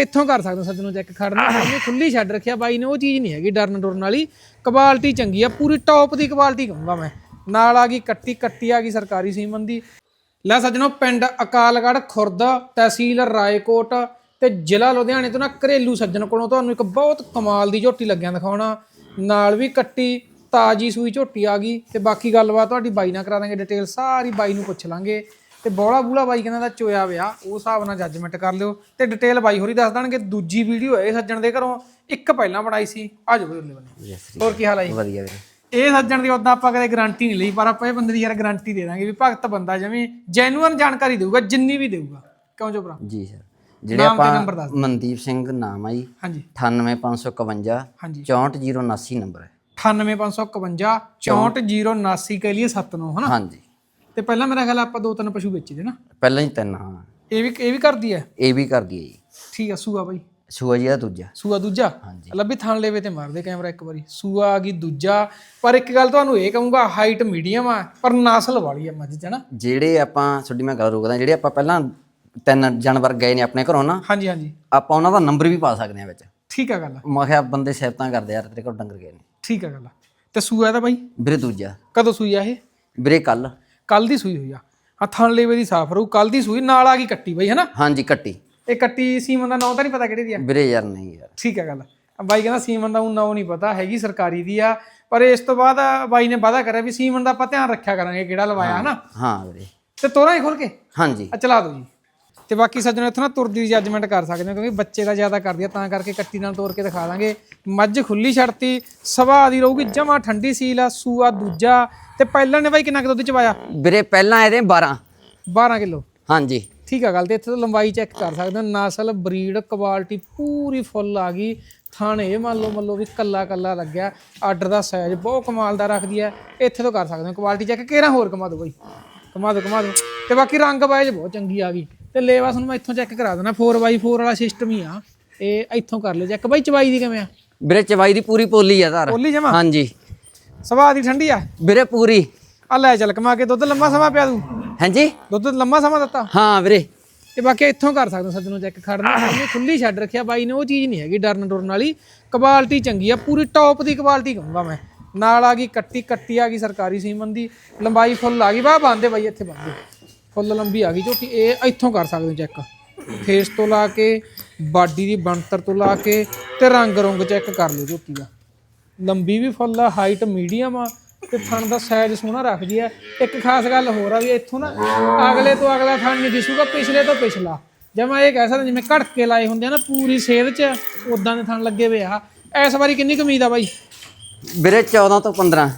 ਇੱਥੋਂ ਕਰ ਸਕਦੇ ਹੋ ਸੱਜਣੋ ਚੈੱਕ ਖੜਨਾ। ਉਹਨੇ ਖੁੱਲੀ ਛੱਡ ਰੱਖਿਆ ਬਾਈ ਨੇ, ਉਹ ਚੀਜ਼ ਨਹੀਂ ਹੈਗੀ ਡਰਨ ਡਰਨ ਵਾਲੀ। ਕੁਆਲਿਟੀ ਚੰਗੀ ਆ, ਪੂਰੀ ਟੌਪ ਦੀ ਕੁਆਲਿਟੀ ਕਹੂੰਗਾ ਮੈਂ। ਨਾਲ ਆ ਗਈ ਕੱਟੀ ਕੱਟੀ ਆ ਗਈ ਸਰਕਾਰੀ ਸੀਮਨ ਦੀ। ਲੈ ਸੱਜਣੋ, ਪਿੰਡ ਅਕਾਲਗੜ੍ਹ, ਖੁਰਦ, ਤਹਿਸੀਲ ਰਾਏਕੋਟ ਤੇ ਜ਼ਿਲ੍ਹਾ ਲੁਧਿਆਣੇ ਤੋਂ ਨਾ ਘਰੇਲੂ ਸੱਜਣ ਕੋਲੋਂ ਤੁਹਾਨੂੰ ਇੱਕ ਬਹੁਤ ਕਮਾਲ ਦੀ ਝੋਟੀ ਲੱਗਿਆ ਦਿਖਾਉਣਾ। ਨਾਲ ਵੀ ਕੱਟੀ, ਤਾਜੀ ਸੂਈ ਝੋਟੀ ਆ ਗਈ ਤੇ ਬਾਕੀ ਗੱਲਬਾਤ ਤੁਹਾਡੀ ਬਾਈ ਨਾਲ ਕਰਾ ਦਾਂਗੇ ਡਿਟੇਲ ਸਾਰੀ ਬਾਈ ਨੂੰ ਪੁੱਛ ਲਾਂਗੇ। ਤੇ ਬੋਲਾ ਬੂਲਾ ਬਾਈ ਕਹਿੰਦਾ ਦਾ ਚੋਇਆ ਵਿਆ ਉਹ ਹਿਸਾਬ ਨਾਲ ਜੱਜਮੈਂਟ ਕਰ ਲਿਓ। ਤੇ ਡਿਟੇਲ ਬਾਈ ਹੋਰੀ ਦੱਸ ਦੇਣਗੇ ਦੂਜੀ ਵੀਡੀਓ ਇਹ ਸੱਜਣ ਦੇ ਘਰੋਂ ਇੱਕ ਪਹਿਲਾਂ ਬਣਾਈ ਸੀ ਆ ਜਾਓ ਵੀਰਲੇ ਬੰਨੇ ਹੋਰ ਕੀ ਹਾਲ ਹੈ ਜੀ? ਵਧੀਆ ਵੀਰੇ। ਇਹ ਸੱਜਣ ਦੀ ਉਦਾਂ ਆਪਾਂ ਕਦੇ ਗਾਰੰਟੀ ਨਹੀਂ ਲਈ ਪਰ ਆਪਾਂ ਇਹ ਬੰਦੇ ਦੀ ਯਾਰ ਗਾਰੰਟੀ ਦੇ ਦਾਂਗੇ ਵੀ ਭਗਤ ਬੰਦਾ ਜਿਵੇਂ ਜੈਨੂਅਨ ਜਾਣਕਾਰੀ ਦੇਊਗਾ ਜਿੰਨੀ ਵੀ ਦੇਊਗਾ। ਕਿਉਂ ਜੋ ਭਰਾ? ਜੀ ਸਰ ਜਿਹੜੇ ਆਪਾਂ ਮਨਦੀਪ ਸਿੰਘ ਨਾਮ ਆ ਜੀ ਹਾਂਜੀ। 98551 ਹਾਂਜੀ। 64079 ਨੰਬਰ ਹੈ। 98551 64079 ਕਹਿ ਲਈਏ 7 ਨੂੰ ਹਨਾ? ਹਾਂਜੀ। ਤੇ ਪਹਿਲਾਂ ਮੇਰਾ ਖਿਆਲ ਆਪਾਂ ਦੋ ਤਿੰਨ ਪਸ਼ੂ ਵੇਚੇ ਦੇ ਨਾ? ਪਹਿਲਾਂ ਹੀ ਤਿੰਨ ਹਾਂ। ਇਹ ਵੀ ਇਹ ਵੀ ਕਰਦੀ ਹੈ? ਇਹ ਵੀ ਕਰਦੀ ਹੈ ਜੀ। ਠੀਕ ਆ ਸੂਆ ਬਾਈ। ਸੂਆ ਜੀ ਦਾ ਦੂਜਾ। ਸੂਆ ਦੂਜਾ? ਹਾਂਜੀ। ਲੱਭੀ ਥਣ ਲੈਵੇ ਤੇ ਮਾਰਦੇ ਕੈਮਰਾ ਇੱਕ ਵਾਰੀ। ਸੂਆ ਆ ਗਈ ਦੂਜਾ। ਪਰ ਇੱਕ ਗੱਲ ਤੁਹਾਨੂੰ ਇਹ ਕਹੂੰਗਾ ਹਾਈਟ ਮੀਡੀਅਮ ਆ ਪਰ ਨਸਲ ਵਾਲੀ ਆ ਮੱਝ ਚ ਨਾ? ਜਿਹੜੇ ਆਪਾਂ ਤੁਹਾਡੀ ਮੈਂ ਗੱਲ ਰੋਕਦਾ ਜਿਹੜੇ ਆਪਾਂ ਪਹਿਲਾਂ ਤਿੰਨ ਜਾਨਵਰ ਗਏ ਨੇ ਆਪਣੇ ਘਰੋਂ ਨਾ ਹਾਂਜੀ ਹਾਂਜੀ। ਆਪਾਂ ਉਹਨਾਂ ਦਾ ਨੰਬਰ ਵੀ ਪਾ ਸਕਦੇ ਆ ਵਿੱਚ। ਠੀਕ ਆ ਗੱਲ ਮੈਂ ਕਿਹਾ ਬੰਦੇ ਸਿਫਤਾਂ ਕਰਦੇ ਯਾਰ ਤੇਰੇ ਕੋਲ ਡੰਗਰ ਗਏ ਨੇ। ਠੀਕ ਆ ਗੱਲ ਤੇ ਸੂਆ ਇਹਦਾ ਬਾਈ? ਵੀਰੇ ਦੂਜਾ। ਕਦੋਂ ਸੂਈ ਆ ਇਹ? ਵੀਰੇ ਕੱਲ ਕੱਲ ਦੀ ਸੂਈ ਹੋਈ ਆ। ਥਣ ਲੈਵੇ ਦੀ ਸਾਫ਼ ਰਹੂ ਕੱਲ ਦੀ ਸੂਈ ਨਾਲ ਆ ਗਈ ਕੱਟੀ ਬਾਈ ਹੈਨਾ? ਹਾਂਜੀ ਕੱਟੀ। ਇਹ ਕੱਟੀ ਸੀਮਨ ਦਾ ਨਾਂ ਤਾਂ ਨਹੀਂ ਪਤਾ ਕਿਹੜੀ ਦੀ ਆ? ਵੀਰੇ ਯਾਰ ਨਹੀਂ ਯਾਰ। ਠੀਕ ਆ ਗੱਲ। ਬਾਈ ਕਹਿੰਦਾ ਸੀਮਨ ਦਾ ਉਹ ਨਾਂ ਨਹੀਂ ਪਤਾ ਹੈਗੀ ਸਰਕਾਰੀ ਦੀ ਆ। ਪਰ ਇਸ ਤੋਂ ਬਾਅਦ ਬਾਈ ਨੇ ਵਾਅਦਾ ਕਰਿਆ ਵੀ ਸੀਮਨ ਦਾ ਆਪਾਂ ਧਿਆਨ ਰੱਖਿਆ ਕਰਾਂਗੇ ਕਿਹੜਾ ਲਵਾਇਆ ਹਨਾ? ਹਾਂ ਵੀਰੇ। ਤੇ ਤੋਰਾਂ ਹੀ ਖੋਲ ਕੇ? ਹਾਂਜੀ। ਆ ਚਲਾ ਦਿਓ ਜੀ। ਤੇ ਬਾਕੀ ਸੱਜਣੋ ਇੱਥੋਂ ਨਾ ਤੁਰਦੀ ਦੀ ਜੱਜਮੈਂਟ ਕਰ ਸਕਦੇ ਹੋ ਕਿਉਂਕਿ ਬੱਚੇ ਦਾ ਜ਼ਿਆਦਾ ਕਰਦੀ ਆ ਤਾਂ ਕਰਕੇ ਕੱਟੀ ਨਾਲ ਤੋੜ ਕੇ ਦਿਖਾ ਦਾਂਗੇ। ਮੱਝ ਖੁੱਲੀ ਛੜਤੀ ਸਵਾ ਦੀ ਰਹੂਗੀ ਜਮਾ ਠੰਡੀ ਸੀਲ ਆ ਸੂਆ ਦੂਜਾ। ਤੇ ਪਹਿਲਾਂ ਨੇ ਬਾਈ ਕਿੰਨਾ ਕੁ ਦੁੱਧ ਚਵਾਇਆ? ਵੀਰੇ ਪਹਿਲਾਂ ਇਹਦੇ 12 12 ਕਿਲੋ? ਹਾਂਜੀ। ਠੀਕ ਆ ਗੱਲ ਤੇ ਇੱਥੇ ਤੋਂ ਲੰਬਾਈ ਚੈੱਕ ਕਰ ਸਕਦੇ ਹੋ ਨਸਲ ਬਰੀਡ ਕੁਆਲਿਟੀ ਪੂਰੀ ਫੁੱਲ ਆ ਗਈ। ਥਣ ਇਹ ਮੰਨ ਲਓ ਮੰਨ ਲਓ ਵੀ ਕੱਲਾ ਕੱਲਾ ਲੱਗਿਆ ਆਰਡਰ ਦਾ ਸਾਈਜ਼ ਬਹੁਤ ਕਮਾਲ ਦਾ ਰੱਖਦੀ ਹੈ ਇੱਥੇ ਤੋਂ ਕਰ ਸਕਦੇ ਹੋ ਕੁਆਲਿਟੀ ਚੈੱਕ ਕਿਹੜਾ ਹੋਰ ਕਮਾ ਦੋ ਬਾਈ? ਕਮਾ ਦੋ ਕਮਾ ਦੋ ਤੇ ਬਾਕੀ ਰੰਗ ਬਾਇਜ ਬਹੁਤ ਚੰਗੀ ਆ ਗਈ। ਤੇ ਲੇਵਾ ਤੁਹਾਨੂੰ ਮੈਂ ਇੱਥੋਂ ਚੈੱਕ ਕਰਾ ਦੇਣਾ 4x4 ਵਾਲਾ ਸਿਸਟਮ ਹੀ ਆ। ਇਹ ਇੱਥੋਂ ਕਰ ਲਿਓ ਚੈੱਕ ਬਾਈ ਚਵਾਈ ਦੀ ਕਿਵੇਂ ਆ? ਵੀਰੇ ਚਵਾਈ ਦੀ ਪੂਰੀ ਪੋਲੀ ਆ ਧਾਰ ਬੋਲੀ ਜਮਾ? ਹਾਂਜੀ। ਸਵਾਦ ਦੀ ਠੰਡੀ ਆ? ਵੀਰੇ ਪੂਰੀ। ਆ ਲੈ ਚੱਲ ਕਮਾ ਕੇ ਦੁੱਧ ਲੰਮਾ ਸਮਾਂ ਪਿਆ ਦੂ ਹਾਂਜੀ? ਦੁੱਧ ਲੰਮਾ ਸਮਾਂ ਦਿੱਤਾ। ਹਾਂ ਵੀਰੇ। ਤੇ ਬਾਕੀ ਇੱਥੋਂ ਕਰ ਸਕਦੇ ਹੋ ਸੱਜਣੋਂ ਚੈੱਕ ਖੜਨਾ ਉਹਨੇ ਖੁੱਲੀ ਛੱਡ ਰੱਖਿਆ ਬਾਈ ਨੇ ਉਹ ਚੀਜ਼ ਨਹੀਂ ਹੈਗੀ ਡਰਨ ਡਰਨ ਵਾਲੀ। ਕੁਆਲਿਟੀ ਚੰਗੀ ਆ ਪੂਰੀ ਟੌਪ ਦੀ ਕੁਆਲਿਟੀ ਕਹੂੰਗਾ ਮੈਂ। ਨਾਲ ਆ ਗਈ ਕੱਟੀ ਕੱਟੀ ਆ ਗਈ ਸਰਕਾਰੀ ਸੀਮਨ ਦੀ। ਲੰਬਾਈ ਫੁੱਲ ਆ ਗਈ। ਵਾਹ ਬੰਦੇ ਬਾਈ ਇੱਥੇ ਬੰਦੇ ਫੁੱਲ ਲੰਬੀ ਆ ਗਈ ਝੋਟੀ, ਇਹ ਇੱਥੋਂ ਕਰ ਸਕਦੇ ਹੋ ਚੈੱਕ ਫੇਸ ਤੋਂ ਲਾ ਕੇ, ਬਾਡੀ ਦੀ ਬਣਤਰ ਤੋਂ ਲਾ ਕੇ ਤੇ ਰੰਗ ਰੰਗ ਚੈੱਕ ਕਰ ਲਿਓ ਝੋਟੀ ਦਾ। ਲੰਬੀ ਵੀ ਫੁੱਲ ਆ ਹਾਈਟ ਮੀਡੀਅਮ ਆ ਤੇ ਥਣ ਦਾ ਸਾਈਜ਼ ਸੋਹਣਾ ਰੱਖਦੀ ਆ। ਇੱਕ ਖਾਸ ਗੱਲ ਹੋਰ ਆ ਵੀ ਇੱਥੋਂ ਨਾ ਅਗਲੇ ਤੋਂ ਅਗਲਾ ਥਣ ਨਹੀਂ ਦਿਸੂਗਾ, ਪਿਛਲੇ ਤੋਂ ਪਿਛਲਾ। ਜਿਵੇਂ ਇਹ ਕਹਿ ਸਕਦਾ, ਜਿਵੇਂ ਘੜਕੇ ਲਾਏ ਹੁੰਦੇ ਆ ਨਾ ਪੂਰੀ ਸੇਧ 'ਚ ਉਦਾਂ ਦੇ ਥਣ ਲੱਗੇ ਹੋਏ ਆ। ਇਸ ਵਾਰੀ ਕਿੰਨੀ ਕਮੀਦ ਆ ਬਾਈ? ਵੀਰੇ 14 ਤੋਂ 15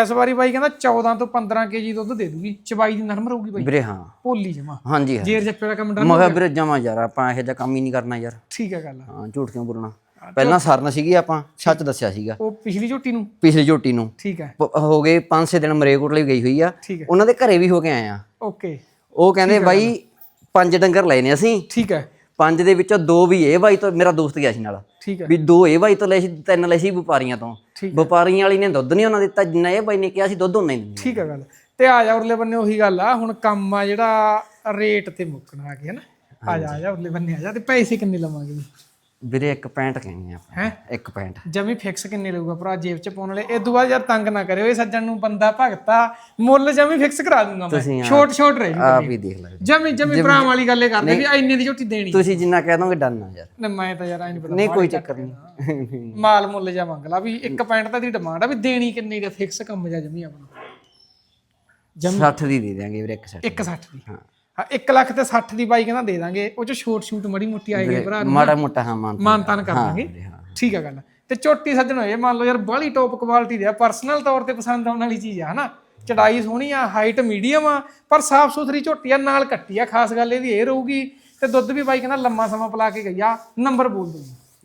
ਇਸ ਵਾਰੀ ਬਾਈ ਕਹਿੰਦਾ 14 ਤੋਂ 15 ਕੇਜੀ ਦੁੱਧ ਦੇ ਦੂਗੀ ਚਬਾਈ ਦੀ ਨਰਮ ਰਹੂਗੀ ਬਾਈ? ਵੀਰੇ ਹਾਂ। ਭੋਲੀ ਜਮਾ। ਹਾਂਜੀ ਹਾਂ ਜੇਰ ਜੱਪੇ ਦਾ ਕੰਮ ਡਰ ਮੈਂ ਕਿਹਾ ਵੀਰੇ ਜਮਾ ਯਾਰ ਆਪਾਂ ਇਹੋ ਜਿਹਾ ਕੰਮ ਹੀ ਨਹੀਂ ਕਰਨਾ ਯਾਰ। ਠੀਕ ਹੈ ਗੱਲ ਹਾਂ ਝੂਠ ਕਿਉਂ ਬੋਲਣਾ? ਪਹਿਲਾਂ ਸਰਨ ਸੀਗੀ ਆਪਾਂ ਸੱਚ ਦੱਸਿਆ ਸੀਗਾ। ਉਹ ਪਿਛਲੀ ਝੋਟੀ ਨੂੰ? ਪਿਛਲੀ ਝੋਟੀ ਨੂੰ। ਠੀਕ ਹੈ ਹੋ ਗਏ 5-6 ਦਿਨ ਮਰੇਕੋਟ ਲਈ ਗਈ ਹੋਈ ਆ। ਉਹਨਾਂ ਦੇ ਘਰੇ ਵੀ ਹੋ ਕੇ ਆਏ ਆ। ਓਕੇ। ਉਹ ਕਹਿੰਦੇ ਬਾਈ ਪੰਜ ਡੰਗਰ ਲਏ ਨੇ ਅਸੀਂ। ਠੀਕ ਹੈ ਪੰਜ ਦੇ ਵਿੱਚੋਂ ਦੋ ਵੀ ਇਹ ਬਾਈ ਤੋਂ ਮੇਰਾ ਦੋਸਤ ਗਿਆ ਸੀ ਨਾਲ। ਠੀਕ ਹੈ ਵੀ ਦੋ ਇਹ ਬਾਈ ਤੋਂ ਲਏ ਸੀ ਤਿੰਨ ਲਏ ਸੀ ਵਪਾਰੀਆਂ ਤੋਂ। ਵਪਾਰੀਆਂ ਵਾਲੀ ਨੇ ਦੁੱਧ ਨਹੀਂ ਉਹਨਾਂ ਦਿੱਤਾ ਜਿੰਨਾ ਇਹ ਬਾਈ ਨੇ ਕਿਹਾ ਸੀ ਦੁੱਧ ਉਹਨਾਂ ਹੀ ਠੀਕ ਹੈ ਗੱਲ। ਤੇ ਆ ਜਾ ਉਰਲੇ ਬੰਨੇ ਉਹੀ ਗੱਲ ਆ ਹੁਣ ਕੰਮ ਆ ਜਿਹੜਾ ਰੇਟ ਤੇ ਮੁੱਕਣਾ ਆ ਗਿਆ ਨਾ। ਆ ਜਾ ਆ ਜਾ ਉਰਲੇ ਬੰਨੇ ਆ ਜਾ ਤੇ ਪੈਸੇ ਕਿੰਨੇ ਲਵਾਂਗੇ? ਵੀਰੇ ਇੱਕ ਪੈਂਟ ਕਹਿੰਦੇ ਆਪਾਂ। ਹੈ? ਇੱਕ ਪੈਂਟ। ਜਮੀ ਫਿਕਸ ਕਿੰਨੇ ਲਊਗਾ ਭਰਾ ਜੇਬ ਚ ਪਾਉਣ ਵਾਲੇ। ਇਹ ਤੋਂ ਬਾਅਦ ਯਾਰ ਤੰਗ ਨਾ ਕਰਿਓ ਇਹ ਸੱਜਣ ਨੂੰ ਬੰਦਾ ਭਗਤਾ। ਮੁੱਲ ਜਮੀ ਫਿਕਸ ਕਰਾ ਦੂੰਗਾ ਮੈਂ। ਆ- ਛੋਟ ਛੋਟ ਰਹਿ ਆਪ ਹੀ ਦੇਖ ਲੈ ਜਮੀ ਜਮੀ ਭਰਾ ਵਾਲੀ ਗੱਲੇ ਕਰਦੇ ਵੀ ਇੰਨੇ ਦੀ ਝੋਟੀ ਦੇਣੀ। ਤੁਸੀਂ ਜਿੰਨਾ ਕਹਿ ਦੋਗੇ ਡਨ ਯਾਰ। ਨਾ ਮੈਂ ਤਾਂ ਯਾਰ ਐ ਨਹੀਂ ਪਤਾ ਨਹੀਂ ਕੋਈ ਚੱਕਰ ਨਹੀਂ। ਮਾਲ ਮੁੱਲ ਜਾ ਮੰਗ ਲਾ ਵੀ ਇੱਕ ਪੈਂਟ ਤਾਂ ਦੀ ਡਿਮਾਂਡ ਆ ਵੀ ਦੇਣੀ ਕਿੰਨੇ ਦਾ ਫਿਕਸ ਕੰਮ ਜਾ ਜਮੀ ਆਪਣਾ। 60 ਦੀ ਦੇ ਦਿਆਂਗੇ ਵੀਰੇ ਇੱਕ ਸੈਟ 160 ਦੀ। ਹਾਂ। ਹਾਂ 1 ਲੱਖ ਤੇ 60 ਦੀ ਬਾਈ ਕਹਿੰਦਾ ਦੇ ਦਾਂਗੇ। ਉਹ ਚ ਛੋਟ ਛੂਟ ਮੜੀ ਮੋਟੀ ਆਏਗੀ ਭਰਾ ਨੂੰ। ਮਾੜਾ ਮੋਟਾ ਹਾਂ ਮਾਨ ਮਾਨਤਾਨ ਕਰ। ਦਾਂਗੇ। ਠੀਕ ਆ ਗੱਲ। ਤੇ ਚੋਟੀ ਸੱਜਣ ਹੋਏ ਮੰਨ ਲਓ ਯਾਰ ਬਾਹਲੀ ਟੌਪ ਕੁਆਲਿਟੀ ਦੇ ਆ। ਪਰਸਨਲ ਤੌਰ ਤੇ ਪਸੰਦ ਆਉਣ ਵਾਲੀ ਚੀਜ਼ ਆ ਹਨਾ? ਚੜਾਈ ਸੋਹਣੀ ਆ ਹਾਈਟ ਮੀਡੀਅਮ ਆ ਪਰ ਸਾਫ਼ ਸੁਥਰੀ ਝੋਟੀ ਆ ਨਾਲ ਕੱਟੀ ਆ। ਖਾਸ ਗੱਲ ਇਹਦੀ ਇਹ ਰਹੂਗੀ ਤੇ ਦੁੱਧ ਵੀ ਬਾਈ ਕਹਿੰਦਾ ਲੰਮਾ ਸਮਾਂ ਪਲਾ ਕੇ ਗਈ ਆ। ਨੰਬਰ ਬੋਲ ਦਿਓ।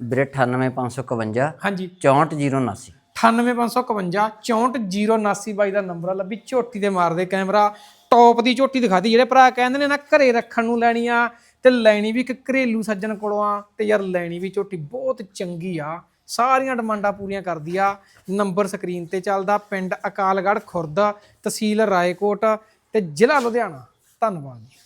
ਵੀਰੇ 98551 ਹਾਂਜੀ। 64079 98551 64079 ਬਾਈ ਦਾ ਨੰਬਰ ਆ। ਲੱਭੀ ਝੋਟੀ ਤੇ ਮਾਰਦੇ ਕੈਮਰਾ। ਟੌਪ ਦੀ ਝੋਟੀ ਦਿਖਾਦੀ ਜਿਹੜੇ ਭਰਾ ਕਹਿੰਦੇ ਨੇ ਨਾ, ਘਰੇ ਰੱਖਣ ਨੂੰ ਲੈਣੀ ਆ, ਤੇ ਲੈਣੀ ਵੀ ਇੱਕ ਘਰੇਲੂ ਸੱਜਣ ਕੋਲੋਂ ਆ। ਤੇ ਯਾਰ ਲੈਣੀ ਵੀ ਝੋਟੀ ਬਹੁਤ ਚੰਗੀ ਆ। ਸਾਰੀਆਂ ਡਿਮਾਂਡਾਂ ਪੂਰੀਆਂ ਕਰਦੀ ਆ। ਨੰਬਰ ਸਕਰੀਨ ਤੇ ਚੱਲਦਾ। ਪਿੰਡ ਅਕਾਲਗੜ੍ਹ, ਖੁਰਦ, ਤਹਿਸੀਲ ਰਾਏਕੋਟ ਤੇ ਜ਼ਿਲ੍ਹਾ ਲੁਧਿਆਣਾ। ਧੰਨਵਾਦ। ਜੀ